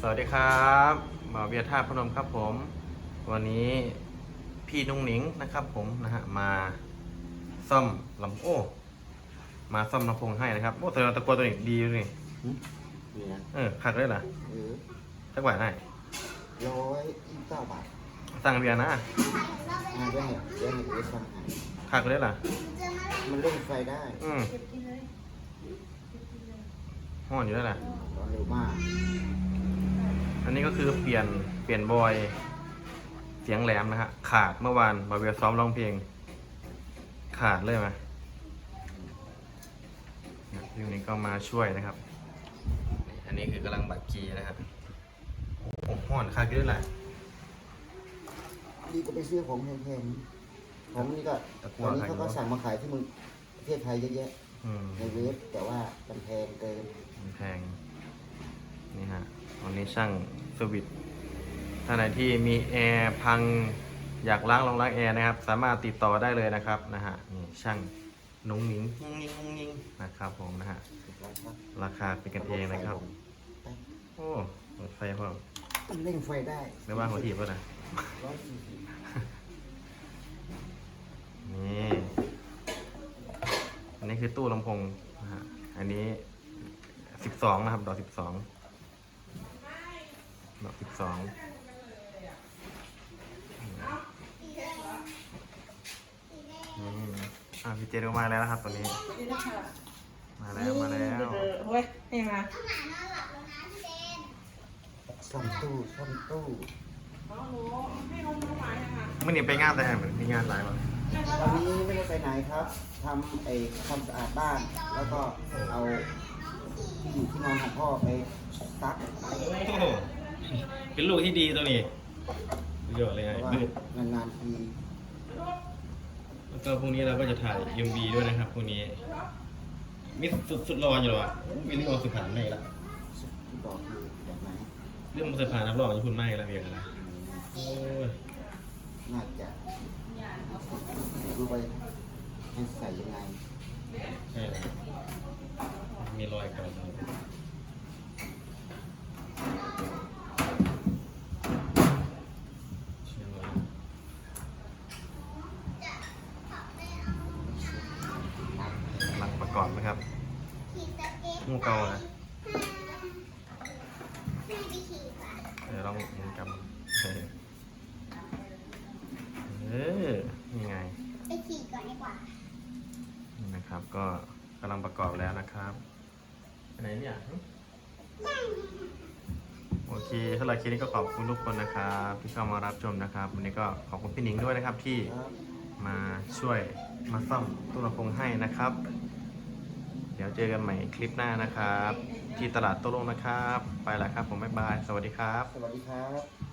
สวัสดีครับบ่าวเบียร์ท่าพนมครับผม วันนี้พี่นุ่งหนิงนะครับ ผมนะฮะมาซ่อมลำโอ้มาซ่อมลำโพงให้นะครับโอ้แต่ตะโกนตัวนี้ดีเลยนี่นี่นะเออคักเลยเหรอเออสักบาทได้ร้อยยี่สิบเก้าบาทสั่งเบียร์นะอ่าเดี๋ยวเนี่ยเดี๋ยวเนี่ยเดี๋ยวทำให้คักเลยเหรอมันเล่นไฟได้ อืมห้อนอยู่แล้วแหละร้อนเร็วมาก อันนี้ก็คือเปลี่ยนเปลี่ยนบอยเสียงแหลมนะฮะ ขาดเมื่อวานบาวเบียร์ซ้อมร้องเพลง ขาดเลยไหมทีนี้ก็มาช่วยนะครับ อันนี้คือกำลังบักกีนะครับโอ้โหห่อนคักด้วยแหละดีก็ไปซื้อของแพงๆของนี่ก็ตะกั่ตวอนนี้ขายเขาก็สั่งมาขายที่เมืองประเทศไทยเยอะแยะอืมในเว็บแต่ว่ามันแพงเกินมันแพงนี่ฮะวันนี้ช่าง สวิตช์ท่านไหนที่มีแอร์พังอยากล้างลองล้างแอร์นะครับ สามารถติดต่อได้เลยนะครับนะฮะนี่ช่างนุ้งหนิงงุ้งยิงงุ้งยิงนะครับผมนะฮะสิบล้านครับราคาเป็นกันเองนะครับไปโอ้เปิดไฟพร้อมมันเล่นไฟได้ไม่ว่าหัวถีบป่ะนะร้อยสี่สิบนี่อันนี้คือตู้ลำโพงนะฮะอันนี้สิบสองนะครับ ดอกสิบสอง ดอกสิบสองอืมอะพี่เจก็มาแล้วนะครับตอนนี้ นี่นะคะมาแล้วมาแล้วเว้ยให้มาซ่อมตู้ซ่อมตู้อ๋อหนูให้นมน้องหมายังค่ะเมื่อนี้ไปงานแต่เหมือนมีงานหลายวันวันนี้ไม่ได้ไปไหนครับทำไอ้ความสะอาดบ้าน แล้วก็เอาที่อยู่ที่นอนของพ่อไปซัก เป็นลูกที่ดีตัวนี้ประโยชน์เลยไอ้ราะว่ามืดนานๆทีแล้วก็พรุ่งนี้เราก็จะถ่าย MV ด้วยนะครับพรุ่งนี้มีสุดสุดรออยู่หรอวะมีเรื่อสุดผ่านไม่ละบอกคือแบบไหนเรื่องสุดผ่านนับรองจะพูดไม่ละเบียร์อะไรโอ้ยน่าจะดูไปให้ใส่ยังไงใช่แล้วมีรอยก่อน งูเกานะเดี๋ยวลองหมุนกำเออเออนี่ไงไปขี่ก่อนดีกว่านะครับ ก็กำลังประกอบแล้วนะครับไปไหนเนี่ยโอเคสำหรับคลิปนี้ก็ขอบคุณทุกคนนะครับที่เข้ามารับชมนะครับ วันนี้ก็ขอบคุณพี่หนิงด้วยนะครับที่มาช่วยมาซ่อมตู้ลำโพงให้นะครับ ดี๋ยวเจอกันใหม่คลิปหน้านะครับ ที่ตลาดโต้รุ่งนะครับ ไปแล้วครับผมบ๊ายบาย สวัสดีครับ สวัสดีครับ